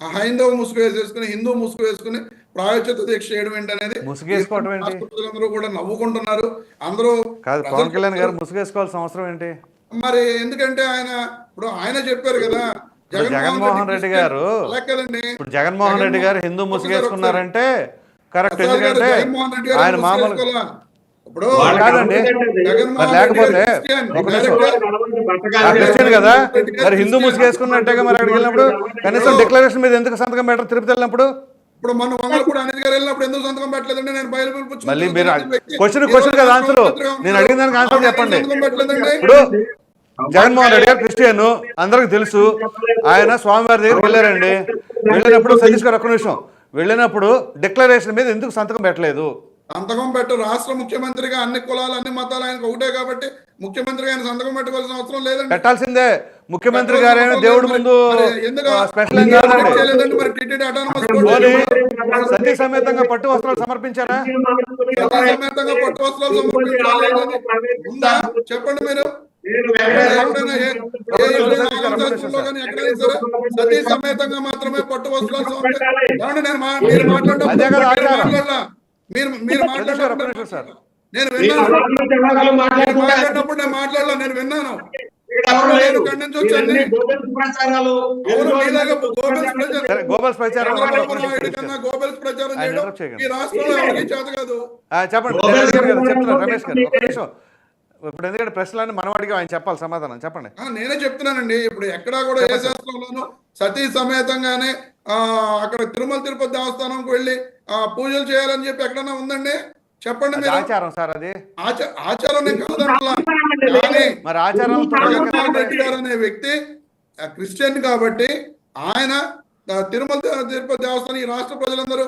ఆ హైందవ ముసుగు వేసేసుకుని హిందూ ముసుగు వేసుకుని ప్రాయోచిత దీక్ష చేయడం ఏంటి అనేది ముసుగు వేసుకోవడం ఏంటి? రాష్ట్ర ప్రజలందరూ కూడా నవ్వుకుంటున్నారు. అందరూ కాదు పవన్ కళ్యాణ్ గారు ముసుగేసుకోవాల్సిన అవసరం ఏంటి? మరి ఎందుకంటే ఆయన ఇప్పుడు ఆయన చెప్పారు కదా జగన్మోహన్ రెడ్డి గారు ఇప్పుడు జగన్మోహన్ రెడ్డి గారు హిందూ ముసుగేసుకున్నారంటే కరెక్ట్. ఎందుకంటే ఆయన మామూలు? ఇప్పుడు లేకపోతే క్రిస్టియన్, కదా? మరి హిందూ ముసుగేసుకున్నట్టుగా మరి అక్కడికి వెళ్ళినప్పుడు కనీసం డిక్లరేషన్ మీద ఎందుకు సంతకం పెట్టరు తిరుపతి వెళ్ళినప్పుడు? ఇప్పుడు మన వంగలపూడి అనిల్ గారు వెళ్ళినప్పుడు ఎందుకు సంతకం పెట్టలేదండి? నేను పుచ్చుకున్నాను. మళ్ళీ మీరు క్వశ్చన్ క్వశ్చన్ కదా ఆన్సర్. నేను. అడిగిన దానికి ఆన్సర్ చెప్పండి. ఇప్పుడు జగన్మోహన్ రెడ్డి గారు క్రిస్టియన్ అందరికి తెలుసు. ఆయన స్వామివారి దగ్గరికి వెళ్ళారండి. వెళ్ళినప్పుడు సతీష్ గారు ఒక్క నిమిషం. వెళ్ళినప్పుడు డిక్లరేషన్ మీద ఎందుకు సంతకం పెట్టలేదు? సంతకం పెట్ట రాష్ట్ర ముఖ్యమంత్రిగా అన్ని కులాలు అన్ని మతాలు ఆయనకు ఒకటే కాబట్టి ముఖ్యమంత్రిగా ఆయన సంతకం పెట్టవలసిన అవసరం లేదండి పెట్టాల్సిందే ముఖ్యమంత్రి గారేమో దేవుడి ముందు. సతీ సమేతంగా పట్టు వస్త్రాలు సమర్పించారా సతీ సమేతంగా పట్టు వస్త్రాలు ఉందా చెప్పండి మీరు సతీ సమేతంగా మాత్రమే పట్టు వస్త్రాలు నేను మీరు కదా మీరు. మీరు నిమిషం సార్. నేను విన్నాను. మాట్లాడినప్పుడు నేను మాట్లాడలా నేను విన్నాను. ఇప్పుడు ఎందుకంటే ప్రశ్నలన్నీ మనం అడిగి ఆయన చెప్పాలి సమాధానం. చెప్పండి. నేనే చెప్తున్నానండి. ఇప్పుడు ఎక్కడా కూడా ఏ శాస్త్రంలోనూ సతీ సమేతంగానే అక్కడ తిరుమల తిరుపతి దేవస్థానంకి వెళ్ళి ఆ పూజలు చేయాలని చెప్పి ఎక్కడన్నా ఉందండి? చెప్పండి ఆచారం సార్ అది. ఆచ- ఆచారం జగన్మోహన్ రెడ్డి గారు అనే వ్యక్తి ఆ, క్రిస్టియన్ కాబట్టి ఆయన తిరుమల తిరుపతి దేవస్థానం ఈ రాష్ట్ర ప్రజలందరూ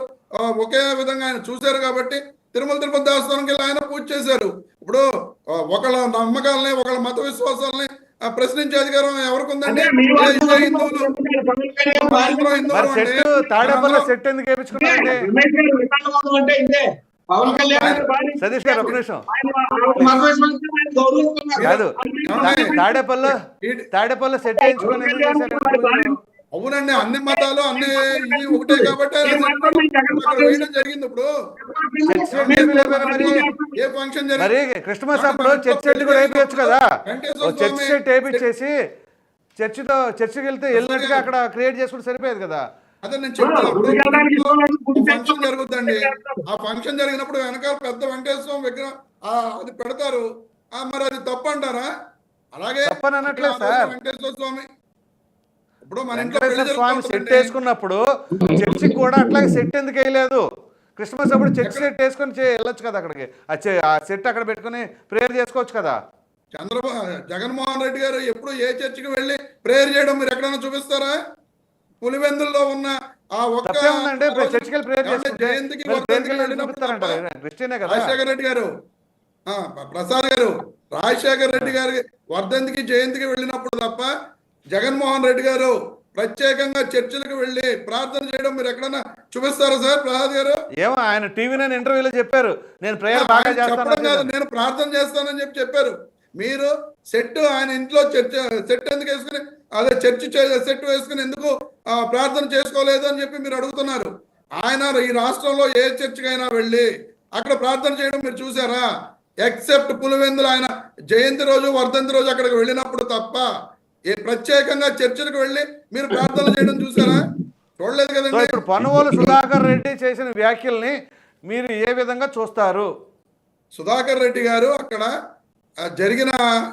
ఒకే విధంగా ఆయన చూశారు కాబట్టి తిరుమల తిరుపతి దేవస్థానంకి వెళ్ళి ఆయన పూజ చేశారు. ఇప్పుడు ఒకళ్ళ నమ్మకాలని ఒకళ్ళ మత విశ్వాసాలని ఆ, ప్రశ్నించే అధికారం ఎవరికి ఉందండి. తాడేపల్లి సెట్ ఎందుకు వేయించుకున్నారండి రమేష్ గారు వితండవాదం అంటే ఇదే పవన్ కళ్యాణ్ సతీష్ గారు ఒక నిమిషం. కాదు తాడేపల్లి తాడేపల్లి సెట్ వేయించుకొని అవునండి అన్ని మతాలు అన్ని ఇవి ఒకటే కాబట్టి వేయడం జరిగింది ఇప్పుడు. ఏ ఫంక్షన్ మరి జరిగింది క్రిస్మస్ అప్పుడు చర్చ్ సెట్ కూడా వేయించచ్చు కదా. చర్చ్ సెట్ వేయించేసి చర్చితో చర్చికి వెళ్తే వెళ్ళినట్టుగా అక్కడ క్రియేట్ చేసుకుంటే సరిపోయేది కదా. అదే నేను గుడి ఫంక్షన్ జరుగుతుందండి ఆ ఫంక్షన్ జరిగినప్పుడు వెనకాల పెద్ద వెంకటేశ్వర స్వామి విగ్రహం ఆ, అది పెడతారు. ఆ, మరి అది తప్పు అంటారా అలాగే. వెంకటేశ్వర స్వామి. ఇప్పుడు మన ఇంట్లో స్వామి సెట్. వేసుకున్నప్పుడు చర్చికి కూడా అట్లాగే సెట్ ఎందుకు వేయలేదు? క్రిస్మస్ అప్పుడు చర్చ్ సెట్ వేసుకొని వెళ్ళొచ్చు కదా అక్కడికి. ఆ సెట్ అక్కడ పెట్టుకొని ప్రేయర్ చేసుకోవచ్చు కదా. చంద్రబాబు జగన్మోహన్ రెడ్డి గారు ఎప్పుడు ఏ చర్చికి వెళ్ళి ప్రేయర్ చేయడం మీరు ఎక్కడైనా చూపిస్తారా? పులివెందుల్లో ఉన్న ఆ ఒక్క రాజశేఖర రెడ్డి గారు. ప్రసాద్ గారు రాజశేఖర రెడ్డి గారి వర్ధంతికి జయంతికి వెళ్ళినప్పుడు తప్ప జగన్మోహన్ రెడ్డి గారు ప్రత్యేకంగా చర్చిలకు వెళ్ళి ప్రార్థన చేయడం మీరు ఎక్కడన్నా చూపిస్తారా సార్ ప్రసాద్ గారు? ఏమో ఆయన టీవీ నైన్ ఇంటర్వ్యూలో చెప్పారు. నేను ప్రేయర్ బాగా కాదు నేను ప్రార్థన చేస్తానని చెప్పి చెప్పారు. మీరు సెట్ ఆయన ఇంట్లో చర్చ సెట్ ఎందుకు వేసుకుని అదే చర్చ్ సెట్ వేసుకుని ఎందుకు ప్రార్థన చేసుకోలేదు అని చెప్పి మీరు అడుగుతున్నారు. ఆయన ఈ రాష్ట్రంలో ఏ చర్చికైనా వెళ్ళి అక్కడ ప్రార్థన చేయడం మీరు చూసారా ఎక్సెప్ట్ పులివెందులు ఆయన జయంతి రోజు వర్ధంతి రోజు అక్కడికి వెళ్ళినప్పుడు తప్ప ఏ ప్రత్యేకంగా చర్చిలకు వెళ్ళి మీరు ప్రార్థన చేయడం చూసారా? చూడలేదు కదండి. ఇప్పుడు పనుగోలు సుధాకర్ రెడ్డి చేసిన వ్యాఖ్యల్ని మీరు ఏ విధంగా చూస్తారు? సుధాకర్ రెడ్డి గారు అక్కడ జరిగిన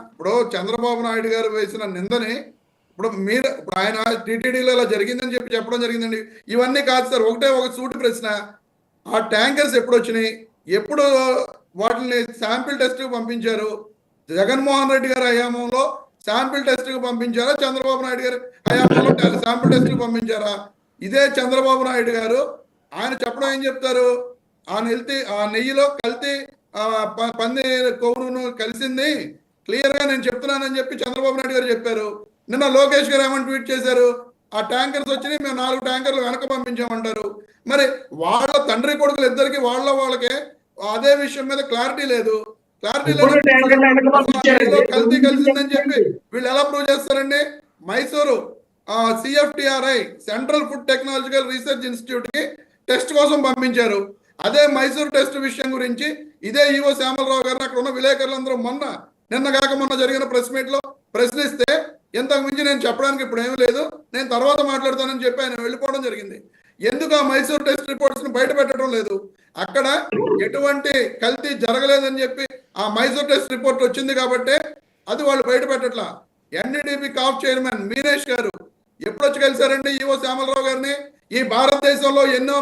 ఇప్పుడు చంద్రబాబు నాయుడు గారు వేసిన నిందని ఇప్పుడు మీరు ఇప్పుడు ఆయన టీటీడీలో ఇలా జరిగిందని చెప్పి చెప్పడం జరిగిందండి. ఇవన్నీ కాదు సార్ ఒకటే ఒక సూటి ప్రశ్న. ఆ ట్యాంకర్స్ ఎప్పుడు వచ్చినాయి ఎప్పుడు వాటిని శాంపిల్ టెస్ట్కి పంపించారు? జగన్మోహన్ రెడ్డి గారి హయాంలో శాంపిల్ టెస్ట్కి పంపించారా చంద్రబాబు నాయుడు గారు? హయాంలో శాంపిల్ టెస్ట్కి పంపించారా? ఇదే చంద్రబాబు నాయుడు గారు ఆయన చెప్పడం ఏం చెప్తారు? ఆ నెల్తి ఆ నెయ్యిలో కల్తీ ఆ పంది కొవ్వును కలిసింది. క్లియర్గా నేను చెప్తున్నానని చెప్పి చంద్రబాబు నాయుడు గారు చెప్పారు. నిన్న లోకేష్ గారు ఏమని ట్వీట్ చేశారు? ఆ ట్యాంకర్స్ వచ్చినాయి మేము నాలుగు ట్యాంకర్లు వెనక పంపించామంటారు. మరి వాళ్ళ తండ్రి కొడుకులు ఇద్దరికి వాళ్ళ వాళ్ళకే అదే విషయం మీద క్లారిటీ లేదు. క్లారిటీ కల్తీ కలిసిందని చెప్పి వీళ్ళు ఎలా ప్రూవ్ చేస్తారండి? Mysuru CFTRI central food technological research ఇన్స్టిట్యూట్కి టెస్ట్ కోసం పంపించారు. అదే మైసూర్ టెస్ట్ విషయం గురించి ఇదే ఈవో శ్యామలరావు గారిని అక్కడ ఉన్న విలేకరులందరూ మొన్న నిన్న కాక మొన్న జరిగిన ప్రెస్ మీట్లో ప్రశ్నిస్తే ఇంతకు మించి నేను చెప్పడానికి ఇప్పుడు ఏమీ లేదు నేను తర్వాత మాట్లాడతానని చెప్పి ఆయన వెళ్ళిపోవడం జరిగింది. ఎందుకు ఆ మైసూర్ టెస్ట్ రిపోర్ట్స్ని బయట పెట్టడం లేదు? అక్కడ ఎటువంటి కల్తీ జరగలేదని చెప్పి ఆ మైసూర్ టెస్ట్ రిపోర్ట్ వచ్చింది కాబట్టి అది వాళ్ళు బయట పెట్టట్లా ఎన్డీడీపీ కాప్ చైర్మన్ మీనేష్ గారు ఎప్పుడు వచ్చి కలిశారండి ఈవో శ్యామలరావు గారిని? ఈ భారతదేశంలో ఎన్నో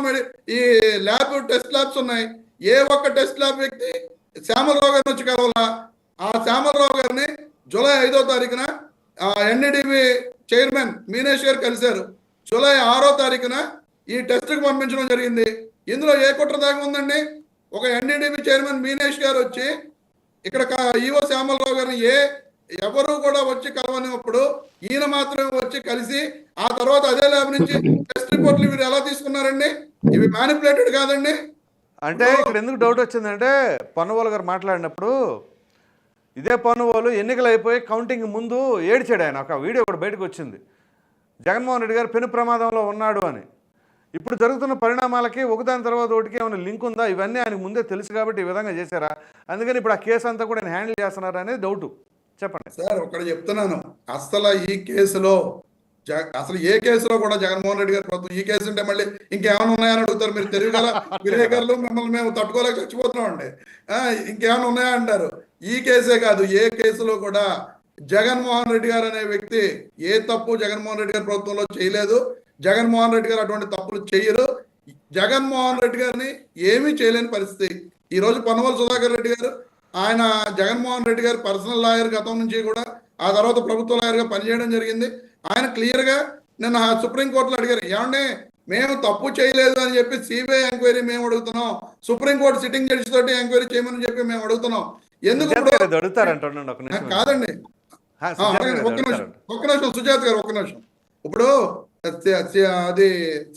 ఈ ల్యాబ్ టెస్ట్ ల్యాబ్స్ ఉన్నాయి. ఏ ఒక్క టెస్ట్ ల్యాబ్ వ్యక్తి శ్యామలరావు గారిని వచ్చి కలవాలా? ఆ శ్యామలరావు గారిని జూలై ఐదో తారీఖున ఎన్డీడీబీ చైర్మన్ మీనేష్ గారు కలిశారు. జూలై ఆరో తారీఖున ఈ టెస్ట్కి పంపించడం జరిగింది. ఇందులో ఏ కుట్ర దాకా ఉందండి? ఒక ఎన్డీడీబీ చైర్మన్ మీనేష్ గారు వచ్చి ఇక్కడ ఈవో శ్యామలరావు గారిని ఏ ఎవరు కూడా వచ్చి కలవనిప్పుడు ఈయన మాత్రమే వచ్చి కలిసి ఆ తర్వాత అదే ల్యాబ్ నుంచి టెస్ట్ రిపోర్ట్లు మీరు ఎలా తీసుకున్నారండి? ఇవి మ్యానిపులేటెడ్ కాదండి. అంటే ఇక్కడ ఎందుకు డౌట్ వచ్చిందంటే పన్నువాలు గారు మాట్లాడినప్పుడు ఇదే పన్నువాలు ఎన్నికలు అయిపోయి కౌంటింగ్ ముందు ఏడ్చాడు ఆయన. ఒక వీడియో కూడా బయటకు వచ్చింది. జగన్మోహన్ రెడ్డి గారు పెను ప్రమాదంలో ఉన్నాడు అని. ఇప్పుడు జరుగుతున్న పరిణామాలకి ఒకదాని తర్వాత ఒకటికి ఏమైనా లింక్ ఉందా? ఇవన్నీ ఆయనకు ముందే తెలుసు కాబట్టి ఈ విధంగా చేశారా? అందుకని ఇప్పుడు ఆ కేసు అంతా కూడా ఆయన హ్యాండిల్ చేస్తున్నారా అనేది డౌట్ చెప్పండి. సార్ ఒకటి చెప్తున్నాను. అసలు ఈ కేసులో అసలు ఏ కేసులో కూడా జగన్మోహన్ రెడ్డి గారు ప్రభుత్వం ఈ కేసు ఉంటే మళ్ళీ ఇంకేమైనా ఉన్నాయని అడుగుతారు మీరు తెలివి గల విలేకరులు మిమ్మల్ని మేము తట్టుకోలేక చచ్చిపోతున్నాం అండి ఆ, ఇంకేమైనా ఉన్నాయా అంటారు? ఈ కేసే కాదు ఏ కేసులో కూడా జగన్మోహన్ రెడ్డి గారు అనే వ్యక్తి ఏ తప్పు జగన్మోహన్ రెడ్డి గారి ప్రభుత్వంలో చేయలేదు. జగన్మోహన్ రెడ్డి గారు అటువంటి తప్పులు చేయరు. జగన్మోహన్ రెడ్డి గారిని ఏమీ చేయలేని పరిస్థితి. ఈ రోజు పనవల్ సుధాకర్ రెడ్డి గారు ఆయన జగన్మోహన్ రెడ్డి గారు పర్సనల్ లాయర్ గతం నుంచి కూడా ఆ తర్వాత ప్రభుత్వ లాయర్గా పనిచేయడం జరిగింది. ఆయన క్లియర్గా నిన్న సుప్రీం కోర్టులో అడిగారు ఏమంటే మేము తప్పు చేయలేదు అని చెప్పి సిబిఐ ఎంక్వైరీ మేము అడుగుతున్నాం. సుప్రీం కోర్టు సిట్టింగ్ జడ్జి తోటి ఎంక్వైరీ చేయమని చెప్పి మేము అడుగుతున్నాం. ఎందుకు కాదండి. ఒక్క నిమిషం సుజాత్ గారు ఒక్క నిమిషం. ఇప్పుడు అది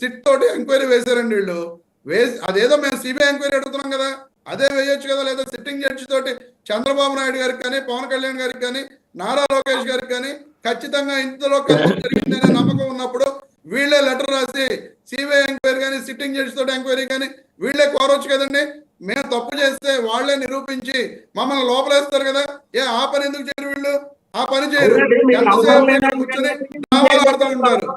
సిట్ తోటి ఎంక్వైరీ వేశారండి వీళ్ళు. వేసి అదేదో మేము సిబిఐ ఎంక్వైరీ అడుగుతున్నాం కదా అదే వేయొచ్చు కదా లేదా సిట్టింగ్ జడ్జి తోటి చంద్రబాబు నాయుడు గారికి కానీ పవన్ కళ్యాణ్ గారికి కానీ నారా లోకేష్ గారికి కానీ ఖచ్చితంగా ఇంతలో జరిగిందనే నమ్మకం ఉన్నప్పుడు వీళ్ళే లెటర్ రాసి సిబిఐ ఎంక్వైరీ కానీ సిట్టింగ్ జడ్జి తోటి ఎంక్వైరీ కానీ వీళ్ళే కోరవచ్చు కదండి. మేము తప్పు చేస్తే వాళ్ళే నిరూపించి మమ్మల్ని లోపలేస్తారు కదా. ఏ ఆ పని ఎందుకు చేయరు వీళ్ళు? ఆ పని చేయరు. ఎంతసేపు కూర్చొని డ్రామాలు ఆడుతూ ఉంటారు.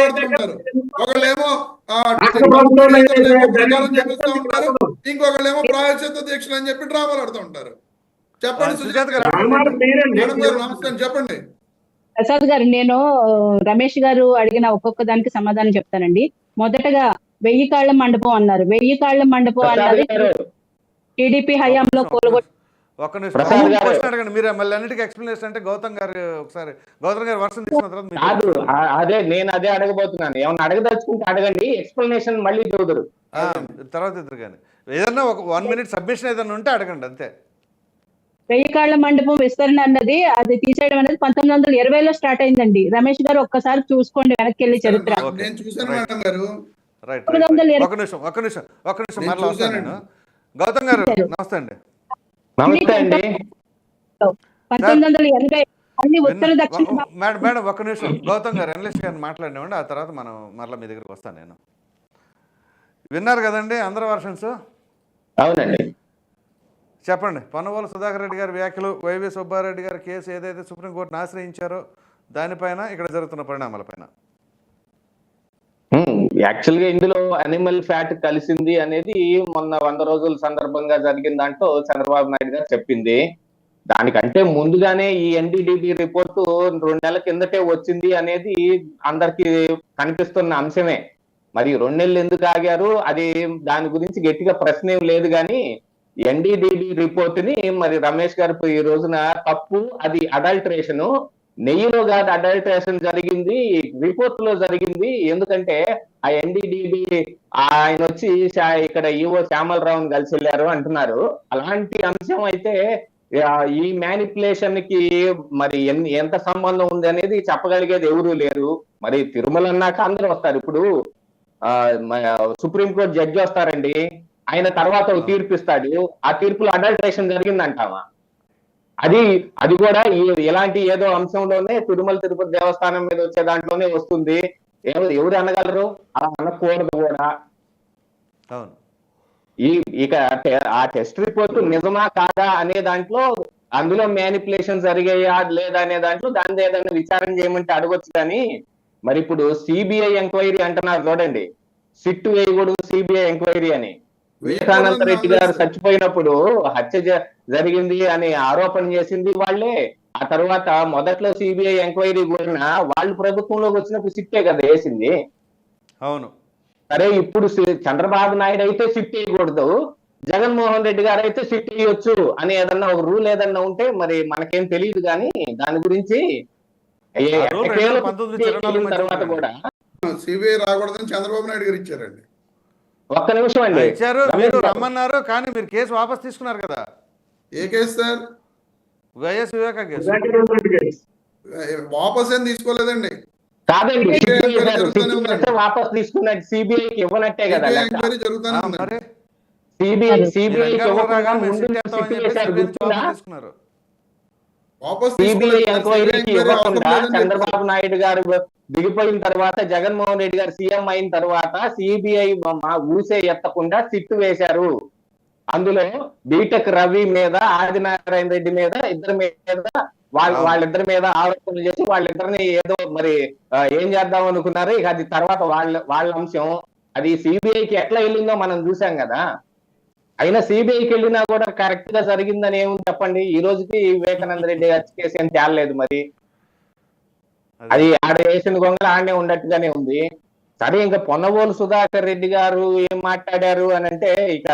ఆడుతూ ఉంటారు. ఒకళ్ళేమో ప్రచారం చేపిస్తూ ఉంటారు ఇంకొకళ్ళేమో ప్రాయశ్చిత్త దీక్షలు అని చెప్పి డ్రామాలు ఆడుతూ ఉంటారు. చెప్పండి సుజాత గారు. మేడం గారు నమస్కారం. చెప్పండి. ప్రసాద్ గారు నేను రమేష్ గారు అడిగిన ఒక్కొక్క దానికి సమాధానం చెప్తానండి. మొదటగా వెయ్యి కాళ్ళ మండపం అన్నారు. వెయ్యి కాళ్ళ మండపం అన్నది టీడీపీ హయాంలో కోలుగొట్ట నిమిషం. ఒక గారు. క్వశ్చన్ అడగండి. మీరు మళ్ళీ అన్నిటికీ ఎక్స్ప్లెనేషన్ అంటే గౌతమ్ గారు ఒకసారి గౌతమ్ గారు వర్షం తీసుకున్న తర్వాత కాదు అదే నేను అదే అడగబోతున్నాను. ఏమన్నా అడగదలుచుకుంటే అడగండి. ఎక్స్ప్లెనేషన్ మళ్ళీ చదువుదురు ఆ, తర్వాత ఇద్దరు కానీ ఏదన్నా ఒక వన్ మినిట్ సబ్మిషన్ ఏదన్నా ఉంటే అడగండి అంతే. వెయ్యి కాళ్ళ మండపం విస్తరణ అన్నది అది తీసేయడం అనేది పంతొమ్మిది వందల ఇరవైలో స్టార్ట్ అయిందండి. రమేష్ గారు ఒక్కసారి చూసుకోండి వెనక్కి వెళ్ళి చరిత్ర. ఒక నిమిషం ఒక నిమిషం ఒక నిమిషం మరలా వస్తాను గౌతమ్ గారు నమస్తే అండి. నమస్తే అండి. పంతొమ్మిది వందల ఎనభై అన్ని ఉత్తర విన్న- దక్షిణ వ- మేడం మేడం ఒక్క నిమిషం. గౌతమ్ గారు అనలిస్ట్ గారిని మాట్లాడినామండి ఆ తర్వాత మనం మరలా మీ దగ్గరికి వస్తాను నేను. విన్నారు కదండి అందరూ వర్షన్స్ అవునండి. చెప్పండి. పనుగోలు సుధాకర్ రెడ్డి గారి వ్యాఖ్యలు వైవి సుబ్బారెడ్డి గారి కేసు ఏదైతే సుప్రీంకోర్టును ఆశ్రయించారో దానిపైన ఇక్కడ జరుగుతున్న పరిణామాలపైన. యాక్చువల్గా ఇందులో అనిమల్ ఫ్యాట్ కలిసింది అనేది మొన్న వంద రోజుల సందర్భంగా జరిగిన దాంట్లో చంద్రబాబు నాయుడు గారు చెప్పింది. దానికంటే ముందుగానే ఈ ఎన్డీడీబీ రిపోర్టు రెండు నెలల కిందటే వచ్చింది అనేది అందరికి కనిపిస్తున్న అంశమే. మరి రెండు నెలలు ఎందుకు ఆగారు? అది దాని గురించి గట్టిగా ప్రశ్న ఏం లేదు కానీ ఎన్డీడీబీ రిపోర్ట్ని మరి రమేష్ గారు ఈ రోజున తప్పు అది అడల్టరేషను నెయ్యిలో కాదు అడల్టరేషన్ జరిగింది రిపోర్ట్లో జరిగింది. ఎందుకంటే ఆ ఎన్డీడీబీ ఆయన వచ్చి ఇక్కడ ఈవో శ్యామలరావుని కలిసి వెళ్ళారు అంటున్నారు. అలాంటి అంశం అయితే ఈ మ్యానిపులేషన్కి మరి ఎంత సంబంధం ఉంది అనేది చెప్పగలిగేది ఎవరూ లేరు. మరి తిరుమల అన్నాక అందరూ వస్తారు. ఇప్పుడు ఆ సుప్రీంకోర్టు జడ్జి వస్తారండి. ఆయన తర్వాత తీర్పు ఇస్తాడు. ఆ తీర్పులో అడల్టరేషన్ జరిగిందంటావా? అది అది కూడా ఈ- ఇలాంటి ఏదో అంశంలోనే తిరుమల తిరుపతి దేవస్థానం మీద వచ్చే దాంట్లోనే వస్తుంది. ఎవరు అనగలరు? అలా అనకూడదు కూడా. అవును. ఈ ఇక ఆ టెస్ట్ రిపోర్ట్ నిజమా కాదా అనే దాంట్లో అందులో మ్యానిపులేషన్ జరిగాయా లేదా అనే దాంట్లో దాని ఏదైనా విచారణ చేయమంటే అడగొచ్చు కానీ మరి ఇప్పుడు సిబిఐ ఎంక్వైరీ అంటున్నారు చూడండి. సిట్ వేయకూడదు సిబిఐ ఎంక్వైరీ అని. వివేకానంద రెడ్డి గారు చచ్చిపోయినప్పుడు హత్య జరిగింది అని ఆరోపణ చేసింది వాళ్ళే. ఆ తర్వాత మొదట్లో సిబిఐ ఎంక్వైరీ కోరిన వాళ్ళు ప్రభుత్వంలోకి వచ్చినప్పుడు సిట్టే కదా వేసింది. అవును. సరే ఇప్పుడు చంద్రబాబు నాయుడు అయితే సిట్ వేయకూడదు. జగన్మోహన్ రెడ్డి గారు అయితే సిట్ వేయొచ్చు అని ఏదన్నా ఒక రూల్ ఏదన్నా ఉంటే మరి మనకేం తెలియదు కానీ దాని గురించి ఏ- ఆ rule ఎట్టకేలకు 2019 సిట్ వేసిన మధ్య తర్వాత. కూడా సిబిఐ రాకూడదని చంద్రబాబు నాయుడు గారు ఇచ్చారండి. ఒక్క నిమిషం అండి. ఇచ్చారు మీరు. రమ్మన్నారు కానీ మీరు కేసు వాపస్ తీసుకున్నారు కదా. ఏ case sir? YS Viveka case. వాపస్ ఏం తీసుకోలేదండి. కాదండి వాపస్ తీసుకున్నట్టు సిబిఐకి ఇవ్వనట్టే కదా ఎంక్వైరీ జరుగుతూనే సిబిఐ సిబిఐ తీసుకున్నారు. సిబిఐ. ఎంక్వైరీకి ఇవ్వకుండా. చంద్రబాబు నాయుడు గారు దిగిపోయిన తర్వాత జగన్మోహన్ రెడ్డి గారు సీఎం అయిన తర్వాత సిబిఐ ఊసే ఎత్తకుండా సిట్టు వేశారు అందులో బీటెక్ రవి మీద ఆదినారాయణ రెడ్డి మీద ఇద్దరి మీద వాళ్ళ వాళ్ళిద్దరి మీద ఆరోపణలు చేసి వాళ్ళిద్దరిని ఏదో మరి ఏం చేద్దాం అనుకున్నారు ఇక అది తర్వాత వాళ్ళ వాళ్ళ అంశం అది సిబిఐకి ఎట్లా వెళ్ళిందో మనం చూసాం కదా అయినా సిబిఐకి వెళ్ళినా కూడా కరెక్ట్గా జరిగిందని ఏముంది చెప్పండి. ఈ రోజుకి వివేకానంద రెడ్డి గారి కేసు ఏం తేలలేదు మరి. అది. ఆడ వేసిన గొంగళ ఆడనే ఉన్నట్టుగానే ఉంది. సరే ఇంకా పొన్నవోలు సుధాకర్ రెడ్డి గారు ఏం మాట్లాడారు అని అంటే ఇక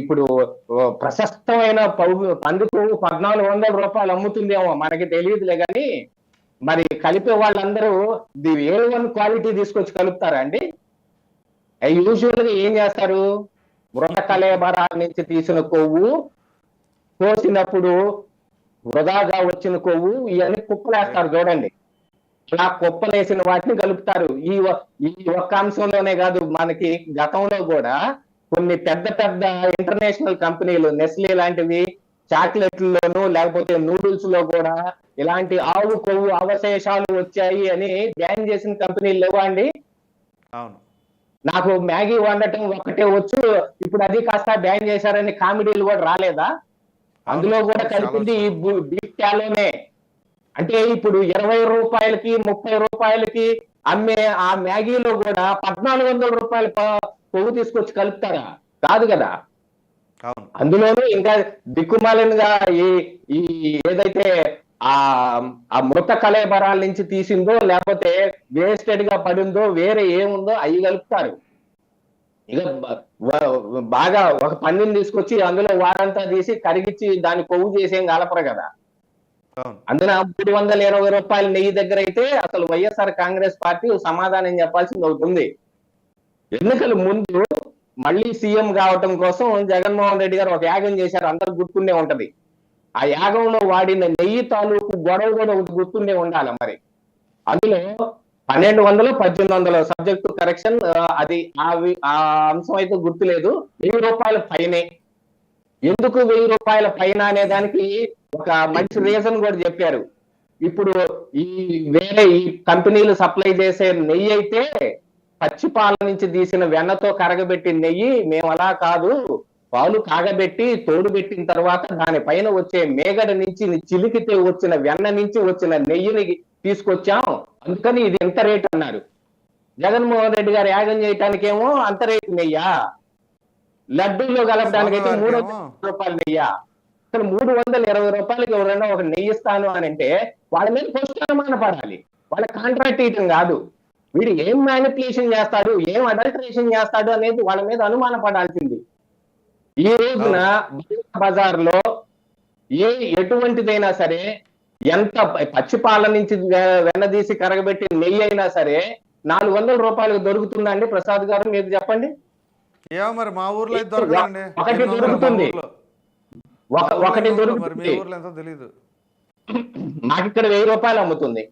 ఇప్పుడు ప్రశస్తమైన పందుకు పద్నాలుగు వందల రూపాయలు అమ్ముతుందేమో మనకి తెలియదులే కానీ మరి కలిపే వాళ్ళందరూ ది ఏ వన్ క్వాలిటీ తీసుకొచ్చి కలుపుతారా అండి? యూజువల్గా ఏం చేస్తారు? మృత కలేబరాల నుంచి తీసిన కొవ్వు పోసినప్పుడు వృధాగా వచ్చిన కొవ్వు ఇవన్నీ కుప్పలేస్తారు చూడండి. అలా కుప్పలేసిన వాటిని కలుపుతారు. ఈ ఒ- ఈ ఒక్క అంశంలోనే కాదు మనకి గతంలో కూడా కొన్ని పెద్ద పెద్ద ఇంటర్నేషనల్ కంపెనీలు నెస్లే లాంటివి చాక్లెట్లలోను లేకపోతే నూడిల్స్లో కూడా ఇలాంటి ఆవు కొవ్వు అవశేషాలు వచ్చాయి అని బ్యాన్ చేసిన కంపెనీలు లేవా అండి? అవును. నాకు మ్యాగీ వండటం ఒక్కటే వచ్చు. ఇప్పుడు అది కాస్త బ్యాన్ చేశారని కామెడీలు కూడా రాలేదా? అందులో కూడా కలిపింది ఈ బీఫ్ టాలోనే అంటే ఇప్పుడు ఇరవై రూపాయలకి ముప్పై రూపాయలకి అమ్మే ఆ మ్యాగీలో కూడా పద్నాలుగు వందల రూపాయల ప- కొవ్వు తీసుకొచ్చి కలుపుతారా? కాదు కదా. అందులోనూ ఇంకా దిక్కుమాలినగా ఈ ఈ ఏదైతే ఆ ఆ మృత కళేబరాల నుంచి తీసిందో లేకపోతే వేస్టెడ్గా పడిందో వేరే ఏముందో అవి కలుపుతారు. ఇక బాగా ఒక పందిని తీసుకొచ్చి అందులో వారంతా తీసి కరిగిచ్చి దాన్ని కొవ్వు చేసేం కలపరు కదా. అందున మూడు వందల ఇరవై రూపాయల నెయ్యి దగ్గర అయితే అసలు వైఎస్ఆర్ కాంగ్రెస్ పార్టీ సమాధానం చెప్పాల్సింది ఒకటి ఉంది. ఎన్నికల ముందు మళ్ళీ సీఎం కావటం కోసం జగన్మోహన్ రెడ్డి గారు ఒక యాగం చేశారు. అందరు గుర్తుండే ఉంటది. ఆ యాగంలో వాడిన నెయ్యి తాలూకు గొడవ కూడా ఒకటి గుర్తుండే ఉండాలి మరి. అందులో పన్నెండు వందలు పద్దెనిమిది వందల సబ్జెక్టు కరెక్షన్ అది ఆ ఆ అంశం అయితే గుర్తులేదు. వెయ్యి రూపాయల పైనే ఎందుకు వెయ్యి రూపాయల పైన అనే దానికి ఒక మంచి రీజన్ కూడా చెప్పారు. ఇప్పుడు ఈ వేరే ఈ కంపెనీలు సప్లై చేసే నెయ్యి అయితే పచ్చి పాల నుంచి తీసిన వెన్నతో కరగబెట్టిన నెయ్యి మేము అలా కాదు. పాలు కాగబెట్టి తోడు పెట్టిన తర్వాత దానిపైన వచ్చే మేగడ నుంచి చిలికితే వచ్చిన వెన్న నుంచి వచ్చిన నెయ్యిని తీసుకొచ్చాం. అందుకని ఇది ఎంత రేట్ అన్నారు. జగన్మోహన్ రెడ్డి గారు యాగం చేయటానికేమో అంత రేటు నెయ్యా? లడ్డూలో కలపడానికి అయితే మూడు వందల రూపాయలు నెయ్యా? అసలు మూడు వందల ఇరవై రూపాయలకి ఎవరైనా ఒక నెయ్యి ఇస్తాను అని అంటే వాళ్ళ మీద ఫస్ట్ అనుమాన పడాలి. వాళ్ళ కాంట్రాక్ట్ ఇయటం కాదు. వీడు ఏం మ్యానిపులేషన్ చేస్తాడు? ఏం అడల్టరేషన్ చేస్తాడు? అనేది వాళ్ళ మీద అనుమాన పడాల్సింది. ఈ రోజున బజార్లో ఏ ఎటువంటిదైనా సరే ఎంత ప- పచ్చి పాల నుంచి వెన్నదీసి కరగబెట్టి నెయ్యి అయినా సరే నాలుగు వందల రూపాయలకు దొరుకుతుందండి ప్రసాద్ గారు? మీరు చెప్పండి. ఏమో మరి మా ఊర్లో ఒకటి దొరుకుతుంది. ఒకటి దొరుకుతుంది. ఊర్లో ఎంతో తెలియదు మాకు ఇక్కడ వెయ్యి రూపాయలు అమ్ముతుంది.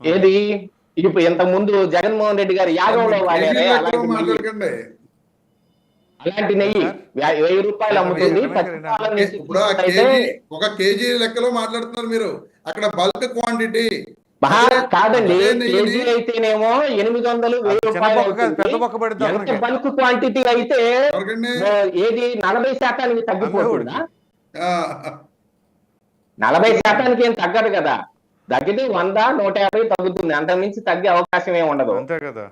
ఏది? ఇప్పుడు ఇంత ముందు జగన్మోహన్ రెడ్డి గారి యాగంలో వాడారే కేజీలు అలాంటి నెయ్యి. వెయ్యి రూపాయలు అమ్ముతుంది ఇప్పుడు ఒక కేజీ లెక్కలో మాట్లాడుతున్నారు మీరు. అక్కడ బల్క్ క్వాంటిటీ. మహా కాదండి కేజీ అయితేనేమో ఎనిమిది వందలు వెయ్యి రూపాయలు ఎంత. బల్క్ క్వాంటిటీ అయితే ఏది నలభై శాతానికి తగ్గిపోతుందా? నలభై శాతానికి ఏం తగ్గదు కదా. తగ్గితే వంద నూట యాభై తగ్గుతుంది. అంత మించి తగ్గే అవకాశం ఏమి ఉండదు. అంతే కదా.